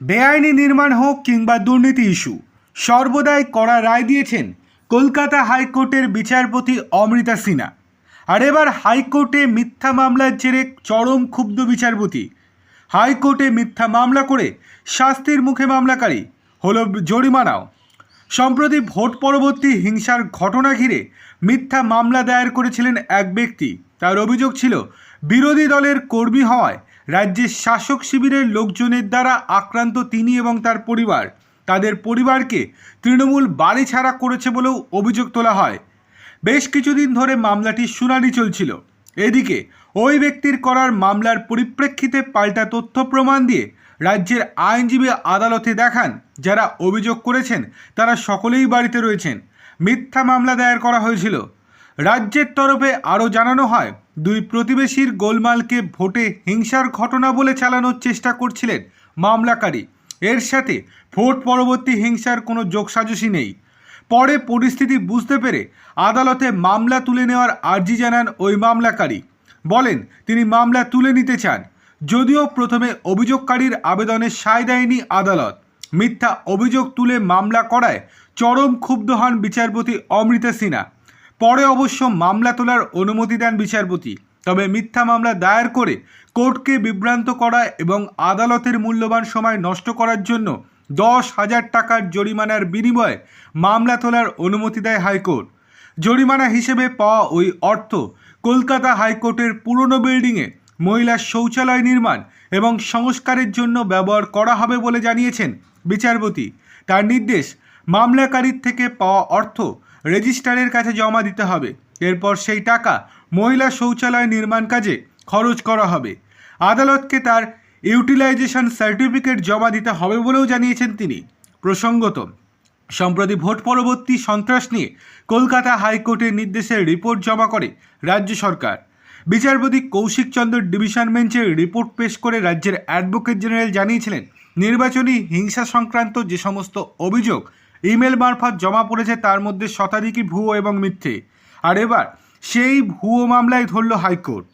বেআইনি নির্মাণ হোক কিংবা দুর্নীতি ইস্যু, সর্বদাই কড়া রায় দিয়েছেন কলকাতা হাইকোর্টের বিচারপতি অমৃতা সিনহা। আর এবার হাইকোর্টে মিথ্যা মামলার জেরে চরম ক্ষুব্ধ বিচারপতি। হাইকোর্টে মিথ্যা মামলা করে শাস্তির মুখে মামলাকারী হল জরিমানাও। সম্প্রতি ভোট পরবর্তী হিংসার ঘটনা ঘিরে মিথ্যা মামলা দায়ের করেছিলেন এক ব্যক্তি। তার অভিযোগ ছিল, বিরোধী দলের কর্মী হওয়ায় রাজ্যের শাসক শিবিরের লোকজনের দ্বারা আক্রান্ত তিনি এবং তার পরিবার। তাদের পরিবারকে তৃণমূল বাড়ি ছাড়া করেছে বলেও অভিযোগ তোলা হয়। বেশ কিছুদিন ধরে মামলাটির শুনানি চলছিল। এদিকে ওই ব্যক্তির করার মামলার পরিপ্রেক্ষিতে পাল্টা তথ্য প্রমাণ দিয়ে রাজ্যের আইনজীবী আদালতে দেখান, যারা অভিযোগ করেছেন তারা সকলেই বাড়িতে রয়েছেন। মিথ্যা মামলা দায়ের করা হয়েছিল। রাজ্যের তরফে আরও জানানো হয়, দুই প্রতিবেশীর গোলমালকে ভোটে হিংসার ঘটনা বলে চালানোর চেষ্টা করছিলেন মামলাকারী। এর সাথে ভোট পরবর্তী হিংসার কোনো যোগসাজশই নেই। পরে পরিস্থিতি বুঝতে পেরে আদালতে মামলা তুলে নেওয়ার আর্জি জানান ওই মামলাকারী। বলেন, তিনি মামলা তুলে নিতে চান, যদিও প্রথমে অভিযোগকারীর আবেদনে সায় দেয়নি আদালত। মিথ্যা অভিযোগ তুলে মামলা করায় চরম ক্ষুব্ধ হন বিচারপতি অমৃতা সিনহা। পরে অবশ্য মামলা তোলার অনুমতি দেন বিচারপতি। তবে মিথ্যা মামলা দায়ের করে কোর্টকে বিভ্রান্ত করা এবং আদালতের মূল্যবান সময় নষ্ট করার জন্য দশ হাজার টাকার জরিমানার বিনিময়ে মামলা তোলার অনুমতি দেয় হাইকোর্ট। জরিমানা হিসেবে পাওয়া ওই অর্থ কলকাতা হাইকোর্টের পুরনো বিল্ডিংয়ে মহিলার শৌচালয় নির্মাণ এবং সংস্কারের জন্য ব্যবহার করা হবে বলে জানিয়েছেন বিচারপতি। তার নির্দেশ মামলাকারীর থেকে পাওয়া অর্থ রেজিস্ট্রারের কাছে জমা দিতে হবে। এরপর সেই টাকা মহিলা শৌচালয় নির্মাণ কাজে খরচ করা হবে। আদালতকে তার ইউটিলাইজেশন সার্টিফিকেট জমা দিতে হবে বলেও জানিয়েছেন তিনি। প্রসঙ্গত, সম্প্রতি ভোট পরবর্তী সন্ত্রাস নিয়ে কলকাতা হাইকোর্টের নির্দেশে রিপোর্ট জমা করে রাজ্য সরকার। বিচারপতি কৌশিক চন্দ্র ডিভিশন বেঞ্চের রিপোর্ট পেশ করে রাজ্যের অ্যাডভোকেট জেনারেল জানিয়েছিলেন, নির্বাচনী হিংসা সংক্রান্ত যে সমস্ত অভিযোগ ইমেল মারফত জমা পড়েছে তার মধ্যে শতাধিকই ভুয়ো এবং মিথ্যে। আর এবার সেই ভুয়ো মামলায় ধরল হাইকোর্ট।